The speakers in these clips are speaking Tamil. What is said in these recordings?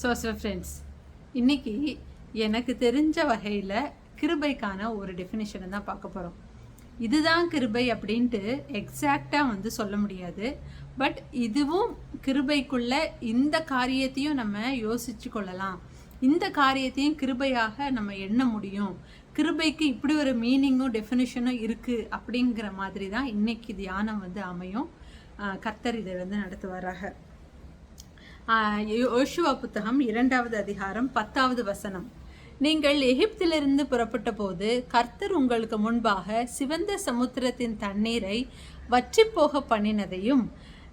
ஸோ ஸோ ஃப்ரெண்ட்ஸ் இன்னைக்கு எனக்கு தெரிஞ்ச வகையில் கிருபைக்கான ஒரு டெஃபினேஷனை தான் பார்க்க போகிறோம் இதுதான் கிருபை அப்படின்ட்டு எக்ஸாக்டாக வந்து சொல்ல முடியாது. பட் இதுவும் கிருபைக்குள்ள இந்த காரியத்தையும் நம்ம யோசிச்சு கொள்ளலாம். இந்த காரியத்தையும் கிருபையாக நம்ம எண்ண முடியும். கிருபைக்கு இப்படி ஒரு மீனிங்கும் டெஃபினிஷனும் இருக்குது அப்படிங்கிற மாதிரி தான் இன்றைக்கி தியானம் வந்து அமையும். கர்த்தர் இதை வந்து நடத்துவாராக. யோசுவா புத்தகம் இரண்டாவது அதிகாரம் பத்தாவது வசனம். நீங்கள் எகிப்திலிருந்து புறப்பட்ட போது கர்த்தர் உங்களுக்கு முன்பாக சிவந்த சமுத்திரத்தின் தண்ணீரை வற்றி போக பண்ணினதையும்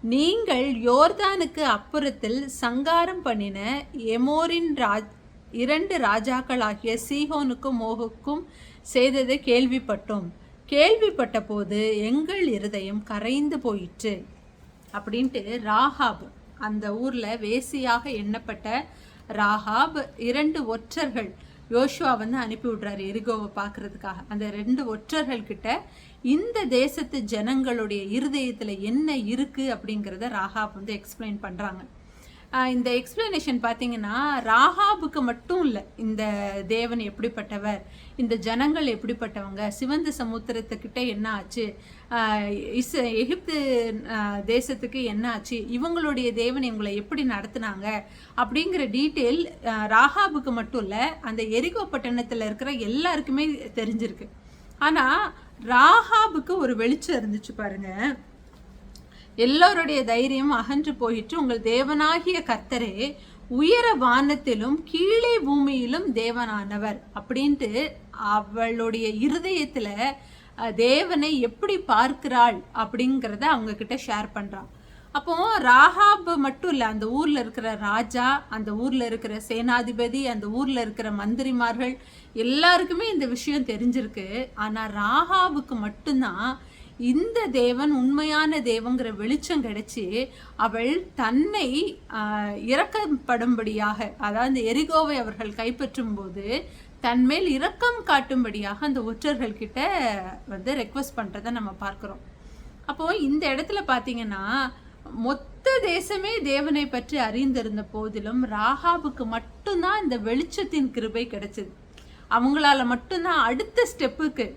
நீங்கள் யோர்தானுக்கு அப்புறத்தில் சங்காரம் பண்ணின எமோரின் ராஜ் இரண்டு ராஜாக்களாகிய சீகோனுக்கும் மோகுக்கும் செய்ததை கேள்விப்பட்டோம். கேள்விப்பட்ட போது எங்கள் இருதயம் கரைந்து போயிற்று. அப்படின்ட்டு ராகாப் அந்த ஊரில் வேசியாக எண்ணப்பட்ட ராகாப் இரண்டு ஒற்றர்கள் யோஷுவா வந்து அனுப்பி விடுறாரு எரிகோவை பார்க்கறதுக்காக. அந்த ரெண்டு ஒற்றர்கள் கிட்ட இந்த தேசத்து ஜனங்களுடைய இருதயத்தில் என்ன இருக்குது அப்படிங்கிறத ராகாப் வந்து எக்ஸ்பிளைன் பண்ணுறாங்க இந்த எக்ஸ்பிளனேஷன் பார்த்தீங்கன்னா ராகாபுக்கு மட்டும் இல்லை இந்த தேவன் எப்படிப்பட்டவர் இந்த ஜனங்கள் எப்படிப்பட்டவங்க சிவந்த சமுத்திரத்துக்கிட்ட என்ன ஆச்சு இஸ் எகிப்து தேசத்துக்கு என்ன ஆச்சு இவங்களுடைய தேவன் இவங்களை எப்படி நடத்துனாங்க அப்படிங்கிற டீட்டெயில் ராகாபுக்கு மட்டும் இல்லை அந்த எரிகோ பட்டணத்தில் இருக்கிற எல்லாருக்குமே தெரிஞ்சிருக்கு. ஆனால் ராகாபுக்கு ஒரு வெளிச்சம் இருந்துச்சு பாருங்கள் எல்லோருடைய தைரியம் அகன்று போயிற்று. உங்கள் தேவனாகிய கர்த்தரே உயர வானத்திலும் கீழே பூமியிலும் தேவனானவர் அப்படின்ட்டு அவளுடைய இருதயத்துல தேவனை எப்படி பார்க்கிறாள் அப்படிங்கிறத அவங்க கிட்ட ஷேர் பண்றான். அப்போ ராகாப் மட்டும் இல்லை அந்த ஊர்ல இருக்கிற ராஜா அந்த ஊர்ல இருக்கிற சேனாதிபதி அந்த ஊர்ல இருக்கிற மந்திரிமார்கள் எல்லாருக்குமே இந்த விஷயம் தெரிஞ்சிருக்கு. ஆனா ராகாவுக்கு மட்டும்தான் இந்த தேவன் உண்மையான தேவங்கிற வெளிச்சம் கிடைச்சி அவள் தன்னை இறக்கப்படும்படியாக அதாவது எரிகோவை அவர்கள் கைப்பற்றும் போது தன்மேல் இரக்கம் காட்டும்படியாக அந்த ஒற்றர்கள் கிட்ட வந்து ரெக்வஸ்ட் பண்ணுறதை நம்ம பார்க்குறோம். அப்போ இந்த இடத்துல பார்த்தீங்கன்னா மொத்த தேசமே தேவனை பற்றி அறிந்திருந்த போதிலும் ராகாவுக்கு மட்டும்தான் இந்த வெளிச்சத்தின் கிருபை கிடைச்சது. அவங்களால மட்டும்தான் அடுத்த ஸ்டெப்புக்கு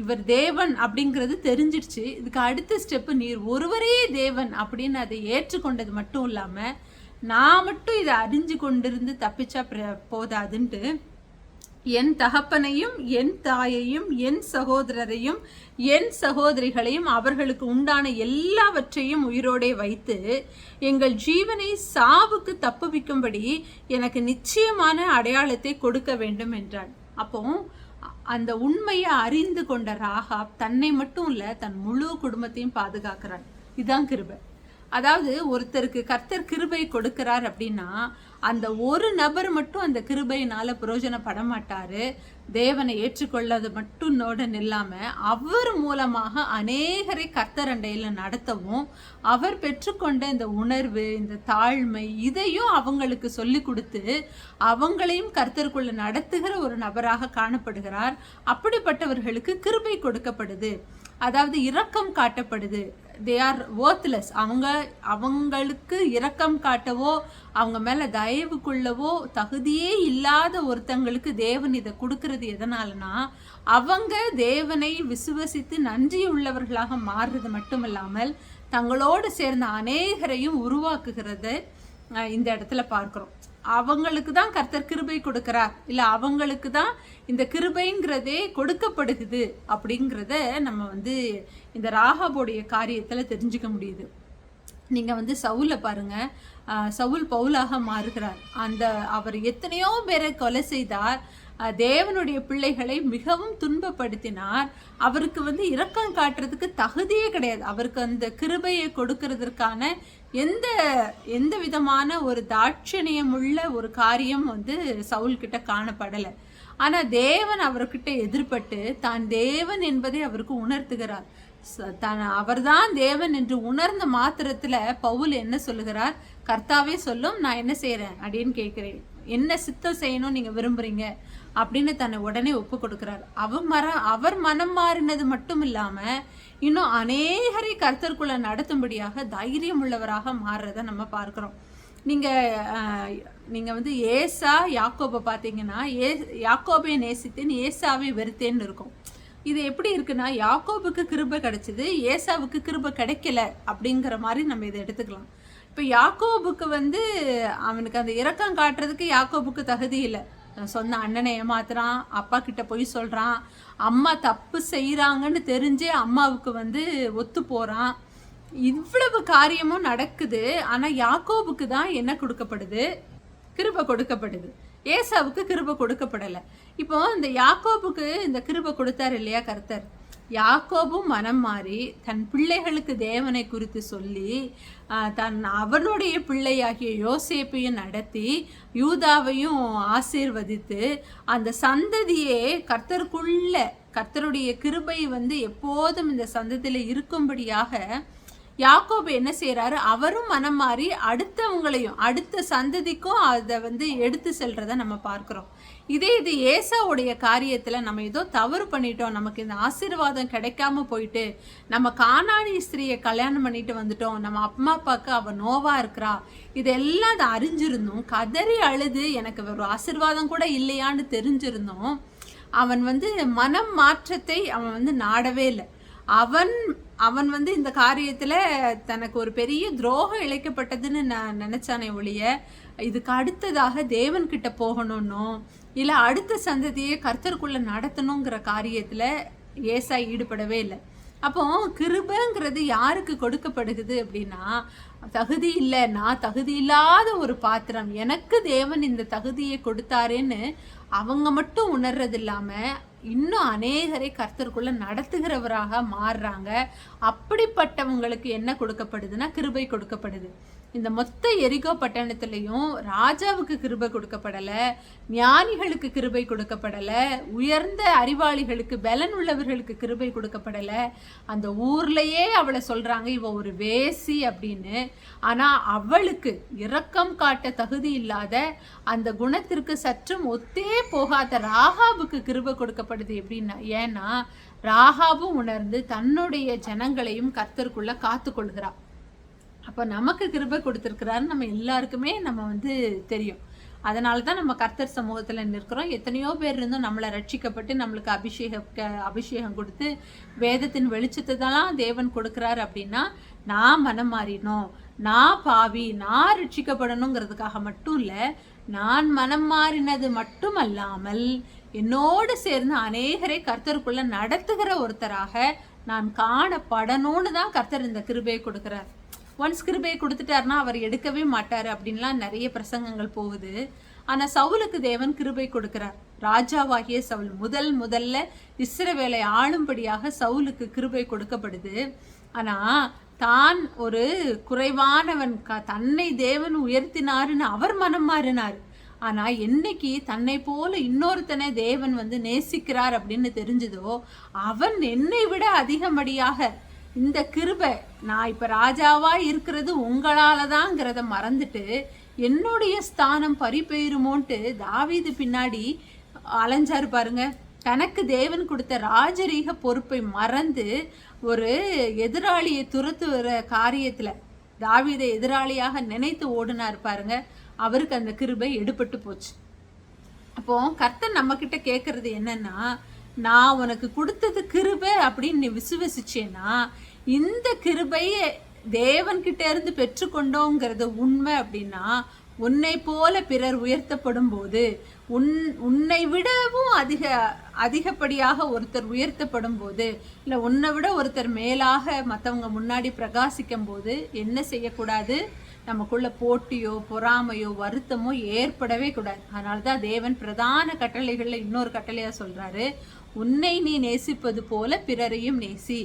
இவர் தேவன் அப்படிங்கிறது தெரிஞ்சிடுச்சு. இதுக்கு அடுத்த ஸ்டெப்பு நீர் ஒருவரே தேவன் அப்படின்னு அதை ஏற்றுக்கொண்டது மட்டும் இல்லாமல் நான் மட்டும் இதை அறிஞ்சு கொண்டிருந்து தப்பிச்சா போதாதுன்ட்டு என் தகப்பனையும் என் தாயையும் என் சகோதரரையும் என் சகோதரிகளையும் அவர்களுக்கு உண்டான எல்லாவற்றையும் உயிரோடே வைத்து எங்கள் ஜீவனை சாவுக்கு தப்புவிக்கும்படி எனக்கு நிச்சயமான அடையாளத்தை கொடுக்க வேண்டும் என்றாள். அப்போ அந்த உண்மையை அறிந்து கொண்ட ராகாப் தன்னை மட்டும் இல்ல தன் முழு குடும்பத்தையும் பாதுகாக்கிறான். இதுதான் கிருபை. அதாவது ஒருத்தருக்கு கர்த்தர் கிருபை கொடுக்கிறார் அப்படின்னா அந்த ஒரு நபர் மட்டும் அந்த கிருபையினால பிரயோஜனப்பட மாட்டாரு தேவனை ஏற்றுக்கொள்ளது மட்டும் நோட நில்லாம அவர் மூலமாக அநேகரை கர்த்தர் அண்டையில நடத்தவும் அவர் பெற்றுக்கொண்ட இந்த உணர்வு இந்த தாழ்மை இதையும் அவங்களுக்கு சொல்லி கொடுத்து அவங்களையும் கர்த்தருக்குள்ள நடத்துகிற ஒரு நபராக காணப்படுகிறார். அப்படிப்பட்டவர்களுக்கு கிருபை கொடுக்கப்படுது. அதாவது இரக்கம் காட்டப்படுது. தே ஆர் ஒர்த்லெஸ் அவங்க அவங்களுக்கு இரக்கம் காட்டவோ அவங்க மேலே தயவு கொள்ளவோ தகுதியே இல்லாத ஒருத்தங்களுக்கு தேவன் இதை கொடுக்கறது எதனாலனா அவங்க தேவனை விசுவசித்து நன்றி உள்ளவர்களாக மாறுறது மட்டுமல்லாமல் தங்களோடு சேர்ந்த அநேகரையும் உருவாக்குகிறது இந்த இடத்துல பார்க்குறோம். அவங்களுக்கு தான் கர்த்தர் கிருபை கொடுக்கிறார். இல்லை அவங்களுக்கு தான் இந்த கிருபைங்கிறதே கொடுக்கப்படுகுது அப்படிங்கிறத நம்ம வந்து இந்த ராகாபோடைய காரியத்தில் தெரிஞ்சுக்க முடியுது. நீங்கள் வந்து சவுலை பாருங்க. சவுல் பவுலாக மாறுகிறார். அந்த அவர் எத்தனையோ பேரை கொலை செய்தார். தேவனுடைய பிள்ளைகளை மிகவும் துன்பப்படுத்தினார். அவருக்கு வந்து இரக்கம் காட்டுறதுக்கு தகுதியே கிடையாது. அவருக்கு அந்த கிருபையை கொடுக்கறதற்கான எந்த எந்த விதமான ஒரு தாட்சணியமுள்ள ஒரு காரியம் வந்து சவுல்கிட்ட காணப்படலை. ஆனால் தேவன் அவர்கிட்ட எதிர்பட்டு தான் தேவன் என்பதை அவருக்கு உணர்த்துகிறார். தான் அவர்தான் தேவன் என்று உணர்ந்த மாத்திரத்தில் பவுல் என்ன சொல்லுகிறார்? கர்த்தாவே சொல்லும் நான் என்ன செய்கிறேன் அப்படின்னு கேட்குறேன். என்ன சித்தம் செய்யணும் நீங்கள் விரும்புறீங்க? அப்படின்னு தன்னை உடனே ஒப்பு கொடுக்கிறார். அவர் மர அவர் மனம் மாறினது மட்டும் இல்லாம இன்னும் அநேகரை கர்த்தருக்குள்ள நடத்தும்படியாக தைரியம் உள்ளவராக மாறுறத நம்ம பார்க்கிறோம். நீங்க நீங்கள் வந்து ஏசா யாக்கோபை பார்த்தீங்கன்னா ஏ யாக்கோபை நேசித்தேன் ஏசாவை வெறுத்தேன்னு இருக்கும். இது எப்படி இருக்குன்னா யாக்கோபுக்கு கிருபை கிடைச்சது ஏசாவுக்கு கிருபை கிடைக்கல அப்படிங்கிற மாதிரி நம்ம இதை எடுத்துக்கலாம். இப்போ யாக்கோபுக்கு வந்து அவனுக்கு அந்த இரக்கம் காட்டுறதுக்கு யாக்கோபுக்கு தகுதி இல்லை. சொந்த அண்ணனை ஏமாத்துறான் அப்பா கிட்ட போய் சொல்கிறான் அம்மா தப்பு செய்கிறாங்கன்னு தெரிஞ்சே அம்மாவுக்கு வந்து ஒத்து போகிறான் இவ்வளவு காரியமும் நடக்குது ஆனால் யாக்கோபுக்கு தான் என்ன கொடுக்கப்படுது? கிருபை கொடுக்கப்படுது. ஏசாவுக்கு கிருபை கொடுக்கப்படலை. இப்போ இந்த யாக்கோபுக்கு இந்த கிருபை கொடுத்தார் இல்லையா கர்த்தர்? யாக்கோபும் மனம் மாறி தன் பிள்ளைகளுக்கு தேவனை குறித்து சொல்லி தன் அவனுடைய பிள்ளையாகிய யோசேப்பையும் நடத்தி யூதாவையும் ஆசீர்வதித்து அந்த சந்ததியே கர்த்தருக்குள்ள கர்த்தருடைய கிருபை வந்து எப்போதும் இந்த சந்ததியில் இருக்கும்படியாக யாக்கோபு என்ன செய்கிறாரு அவரும் மனம் மாறி அடுத்தவங்களையும் அடுத்த சந்ததிக்கும் அதை வந்து எடுத்து செல்றத நம்ம பார்க்குறோம். இதே இது ஏசாவுடைய காரியத்தில் நம்ம ஏதோ தவறு பண்ணிட்டோம். நமக்கு இந்த ஆசீர்வாதம் கிடைக்காம போயிட்டு நம்ம காணாணி ஸ்திரியை கல்யாணம் பண்ணிட்டு வந்துட்டோம். நம்ம அம்மா அப்பாவுக்கு அவ நோவா இருக்கிறா. இதெல்லாம் அதை அறிஞ்சிருந்தோம் கதறி அழுது எனக்கு ஒரு ஆசீர்வாதம் கூட இல்லையான்னு தெரிஞ்சிருந்தோம் அவன் வந்து மனம் மாற்றத்தை அவன் வந்து நாடவே இல்லை. அவன் அவன் வந்து இந்த காரியத்துல தனக்கு ஒரு பெரிய துரோகம் இழைக்கப்பட்டதுன்னு நான் நினைச்சானே ஒழிய இதுக்கு அடுத்ததாக தேவன் கிட்ட இல்லை இல்ல அடுத்த சந்ததியை கர்த்தருக்குள்ள நடத்தணுங்கிற காரியத்துல ஏசா ஈடுபடவே இல்லை. அப்போ கிருபங்கிறது யாருக்கு கொடுக்கப்படுகிறது அப்படின்னா தகுதி இல்லை நான் தகுதி இல்லாத ஒரு பாத்திரம் எனக்கு தேவன் இந்த தகுதியை கொடுத்தாரேன்னு அவங்க மட்டும் உணர்றது இல்லாமல் இன்னும் அநேகரை கர்த்தருக்குள்ள நடத்துகிறவராக மாறுறாங்க. அப்படிப்பட்டவங்களுக்கு என்ன கொடுக்கப்படுதுன்னா கிருபை கொடுக்கப்படுது. இந்த மொத்த எரிகோ பட்டணத்திலையும் ராஜாவுக்கு கிருபை கொடுக்கப்படலை ஞானிகளுக்கு கிருபை கொடுக்கப்படலை உயர்ந்த அறிவாளிகளுக்கு பலன் உள்ளவர்களுக்கு கிருபை கொடுக்கப்படலை. அந்த ஊர்லேயே அவளை சொல்கிறாங்க இவ ஒரு வேசி அப்படின்னு. ஆனால் அவளுக்கு இரக்கம் காட்ட தகுதி இல்லாத அந்த குணத்திற்கு சற்றும் ஒத்தே போகாத ராகாவுக்கு கிருபை கொடுக்கப்படுது எப்படின்னா ஏன்னா ராகாவும் உணர்ந்து தன்னுடைய ஜனங்களையும் கர்த்தருக்குள்ள காத்து கொள்கிறாள் அப்போ நமக்கு கிருபை கொடுத்துருக்கிறாருன்னு நம்ம எல்லாருக்குமே நம்ம வந்து தெரியும். அதனால தான் நம்ம கர்த்தர் சமூகத்தில் நிற்கிறோம். எத்தனையோ பேர் இருந்தும் நம்மளை ரட்சிக்கப்பட்டு நம்மளுக்கு அபிஷேக க- அபிஷேகம் கொடுத்து வேதத்தின் வெளிச்சத்தை தான் தேவன் கொடுக்குறாரு அப்படின்னா நான் மனம் மாறினோம் நான் பாவி நான் ரட்சிக்கப்படணுங்கிறதுக்காக மட்டும் இல்லை நான் மனம் மாறினது மட்டும் அல்லாமல் என்னோடு சேர்ந்து அநேகரை கர்த்தருக்குள்ள நடத்துகிற ஒருத்தராக நான் காணப்படணும்னு தான் கர்த்தர் இந்த கிருபையை கொடுக்குறார். ஒன்ஸ் கிருபையை கொடுத்துட்டாருன்னா அவர் எடுக்கவே மாட்டார் அப்படின்லாம் நிறைய பிரசங்கங்கள் போகுது. ஆனால் சவுலுக்கு தேவன் கிருபை கொடுக்கிறார். ராஜாவாகிய சவுல் முதல் முதல்ல இஸ்ரவேலை ஆளும்படியாக சவுலுக்கு கிருபை கொடுக்கப்படுது. ஆனால் தான் ஒரு குறைவானவன் க- தன்னை தேவன் உயர்த்தினாருன்னு அவர் மனம் மாறினார். ஆனால் என்னைக்கு தன்னை போல இன்னொருத்தனை தேவன் வந்து நேசிக்கிறார் அப்படின்னு தெரிஞ்சதோ அவன் என்னை விட அதிகமடியாக இந்த கிருபை நான் இப்போ ராஜாவாக இருக்கிறது உங்களால தாங்கிறத மறந்துட்டு என்னுடைய ஸ்தானம் பறிபெயருமோன்ட்டு தாவீது பின்னாடி அலைஞ்சாரு பாருங்க. தனக்கு தேவன் கொடுத்த ராஜரீக பொறுப்பை மறந்து ஒரு எதிராளியை துரத்துகிற காரியத்தில் தாவீதை எதிராளியாக நினைத்து ஓடினார் பாருங்க. அவருக்கு அந்த கிருபை எடுபட்டு போச்சு. அப்போ கர்த்தன் நம்மக்கிட்ட கேட்குறது கேட்கறது என்னன்னா நான் உனக்கு கொடுத்தது கிருபை அப்படின்னு நீ விசுவசிச்சேன்னா இந்த கிருபையை தேவன்கிட்ட இருந்து பெற்றுக்கொண்டோங்கிறது உண்மை அப்படின்னா உன்னை போல பிறர் உயர்த்தப்படும் போது உன் உன்னை விடவும் அதிக அதிகப்படியாக ஒருத்தர் உயர்த்தப்படும் போது இல்லை உன்னை விட ஒருத்தர் மேலாக மற்றவங்க முன்னாடி பிரகாசிக்கும் போது என்ன செய்யக்கூடாது? நமக்குள்ள போட்டியோ பொறாமையோ வருத்தமோ ஏற்படவே கூடாது. அதனால தான் தேவன் பிரதான கட்டளைகளில் இன்னொரு கட்டளையா சொல்றாரு உன்னை நீ நேசிப்பது போல பிறரையும் நேசி.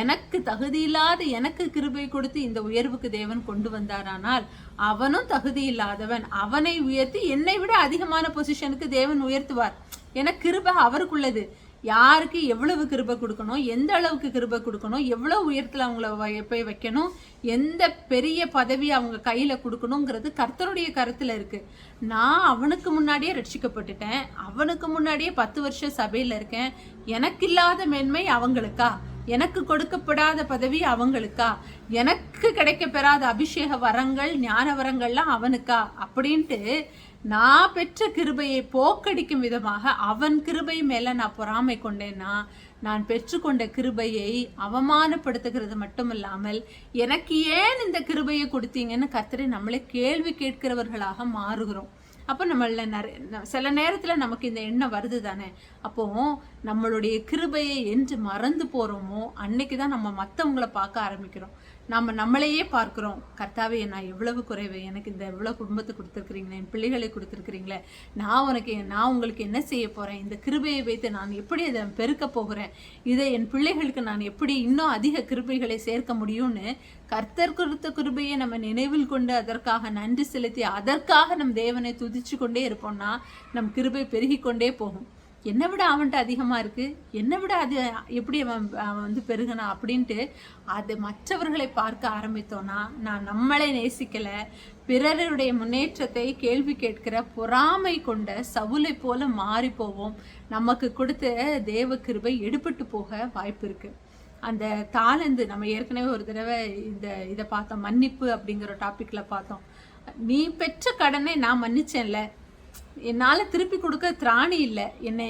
எனக்கு தகுதியில்லாத எனக்கு கிருபை கொடுத்து இந்த உயர்வுக்கு தேவன் கொண்டு வந்தாரானால் அவனும் தகுதி இல்லாதவன். அவனை உயர்த்தி என்னை விட அதிகமான பொசிஷனுக்கு தேவன் உயர்த்துவார். என கிருபை அவருக்குள்ளது. யாருக்கு எவ்வளவு கிருபை கொடுக்கணும் எந்த அளவுக்கு கிருபை கொடுக்கணும் எவ்வளோ உயரத்தில் அவங்கள போய் வைக்கணும் எந்த பெரிய பதவி அவங்க கையில் கொடுக்கணுங்கிறது கர்த்தருடைய கருத்தில் இருக்குது நான் அவனுக்கு முன்னாடியே ரட்சிக்கப்பட்டுட்டேன் அவனுக்கு முன்னாடியே பத்து வருஷம் சபையில் இருக்கேன் எனக்கு இல்லாத மேன்மை அவங்களுக்கா? எனக்கு கொடுக்கப்படாத பதவி அவங்களுக்கா? எனக்கு கிடைக்க பெறாத அபிஷேக வரங்கள் ஞான வரங்கள்லாம் அவனுக்கா? அப்படின்ட்டு நான் பெற்ற கிருபையை போக்கடிக்கும் விதமாக அவன் கிருபை மேல நான் பொறாமை கொண்டேன்னா நான் பெற்றுக்கொண்ட கிருபையை அவமானப்படுத்துகிறது மட்டும் இல்லாமல் எனக்கு ஏன் இந்த கிருபையை கொடுத்தீங்கன்னு கர்த்தரை நம்மளே கேள்வி கேட்கிறவர்களாக மாறுகிறோம். அப்போ நம்மள நிறைய சில நேரத்தில் நமக்கு இந்த எண்ணம் வருது தானே. அப்போ நம்மளுடைய கிருபையை என்று மறந்து போகிறோமோ அன்னைக்கு தான் நம்ம மற்றவங்களை பார்க்க ஆரம்பிக்கிறோம். நாம் நம்மளையே பார்க்குறோம். கர்த்தாவே நான் எவ்வளவு குறைவு? எனக்கு இந்த எவ்வளோ குடும்பத்தை கொடுத்துருக்குறீங்களே? என் பிள்ளைகளை கொடுத்துருக்குறீங்களே? நான் உனக்கு நான் உங்களுக்கு என்ன செய்ய போகிறேன் இந்த கிருபையை வைத்து நான் எப்படி அதை பெருக்க போகிறேன்? இதை என் பிள்ளைகளுக்கு நான் எப்படி இன்னும் அதிக கிருபைகளை சேர்க்க முடியும்னு கர்த்தர் கொடுத்த கிருபையை நம்ம நினைவில் கொண்டு அதற்காக நன்றி செலுத்தி அதற்காக நம் தேவனை துதிச்சு கொண்டே இருப்போம்னா நம் கிருபை பெருகி கொண்டே போகும். என்னை விட அவன்கிட்ட அதிகமாக இருக்குது என்னை விட அது எப்படி அவன் அவன் வந்து பெருகனா அப்படின்ட்டு அது மற்றவர்களை பார்க்க ஆரம்பித்தோன்னா நான் நம்மளை நேசிக்கலை பிறருடைய முன்னேற்றத்தை கேள்வி கேட்கிற பொறாமை கொண்ட சவுலை போல மாறி போவோம். நமக்கு கொடுத்த தேவ கிருபை எடுபட்டு போக வாய்ப்பு இருக்குது அந்த தாளந்து நம்ம ஏற்கனவே ஒரு தடவை இந்த இதை பார்த்தோம். மன்னிப்பு அப்படிங்கிற டாப்பிக்கில் பார்த்தோம். நீ பெற்ற கடனை நான் மன்னிச்சேன்ல. என்னால் திருப்பி கொடுக்க திராணி இல்லை. என்னை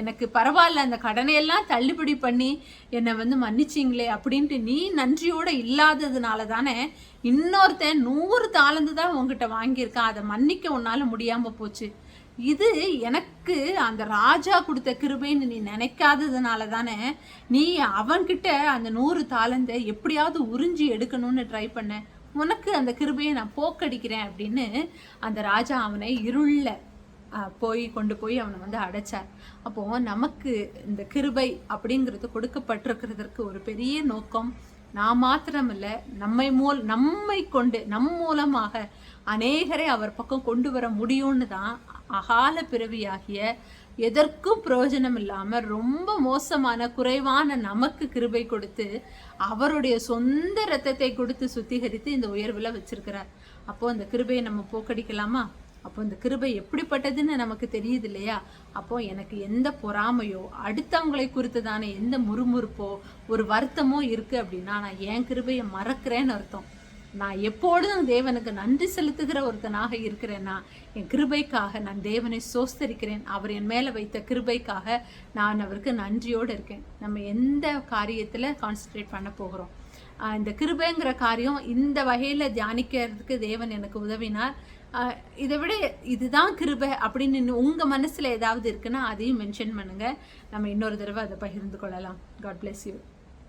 எனக்கு பரவாயில்ல அந்த கடனையெல்லாம் தள்ளுபடி பண்ணி என்னை வந்து மன்னிச்சிங்களே அப்படின்ட்டு நீ நன்றியோடு இல்லாததுனால தானே இன்னொருத்தன் நூறு தாளந்து தான் உங்ககிட்ட வாங்கியிருக்கான். அதை மன்னிக்க உன்னால் முடியாமல் போச்சு. இது எனக்கு அந்த ராஜா கொடுத்த கிருபைன்னு நீ நினைக்காததுனால தானே நீ அவன்கிட்ட அந்த நூறு தாளந்தை எப்படியாவது உறிஞ்சி எடுக்கணும்னு ட்ரை பண்ண. உனக்கு அந்த கிருபையை நான் போக்கடிக்கிறேன் அப்படின்னு அந்த ராஜா அவனை இருள போய் கொண்டு போய் அவனை வந்து அடைச்சார். அப்போ நமக்கு இந்த கிருபை அப்படிங்கிறது கொடுக்கப்பட்டிருக்கிறதற்கு ஒரு பெரிய நோக்கம். நான் மாத்திரமில்ல நம்மை மூல் நம்மை கொண்டு நம் மூலமாக அநேகரை அவர் பக்கம் கொண்டு வர முடியும்னு தான் அகால பிறவியாகிய எதற்கும் பிரயோஜனம் இல்லாமல் ரொம்ப மோசமான குறைவான நமக்கு கிருபை கொடுத்து அவருடைய சொந்த ரத்தத்தை கொடுத்து சுத்திகரித்து இந்த உயர்வில் வச்சிருக்கிறார். அப்போ அந்த கிருபையை நம்ம போக்கடிக்கலாமா? அப்போ இந்த கிருபை எப்படிப்பட்டதுன்னு நமக்கு தெரியுது இல்லையா அப்போ எனக்கு எந்த பொறாமையோ அடுத்தவங்களை குறித்ததான எந்த முறுமுறுப்போ ஒரு வருத்தமோ இருக்கு அப்படின்னா நான் என் கிருபையை மறக்கிறேன்னு அர்த்தம். நான் எப்பொழுதும் தேவனுக்கு நன்றி செலுத்துகிற ஒருத்தனாக இருக்கிறேன்னா என் கிருபைக்காக நான் தேவனை சோஸ்தரிக்கிறேன். அவர் என் மேலே வைத்த கிருபைக்காக நான் அவருக்கு நன்றியோடு இருக்கேன். நம்ம எந்த காரியத்தில் கான்சன்ட்ரேட் பண்ண போகிறோம்? இந்த கிருபைங்கிற காரியம் இந்த வகையில் தியானிக்கிறதுக்கு தேவன் எனக்கு உதவினார். இதை விட இதுதான் கிருபை அப்படின்னு உங்கள் மனசில் ஏதாவது இருக்குன்னா அதையும் மென்ஷன் பண்ணுங்கள் நம்ம இன்னொரு தடவை அதை பகிர்ந்து கொள்ளலாம். God bless you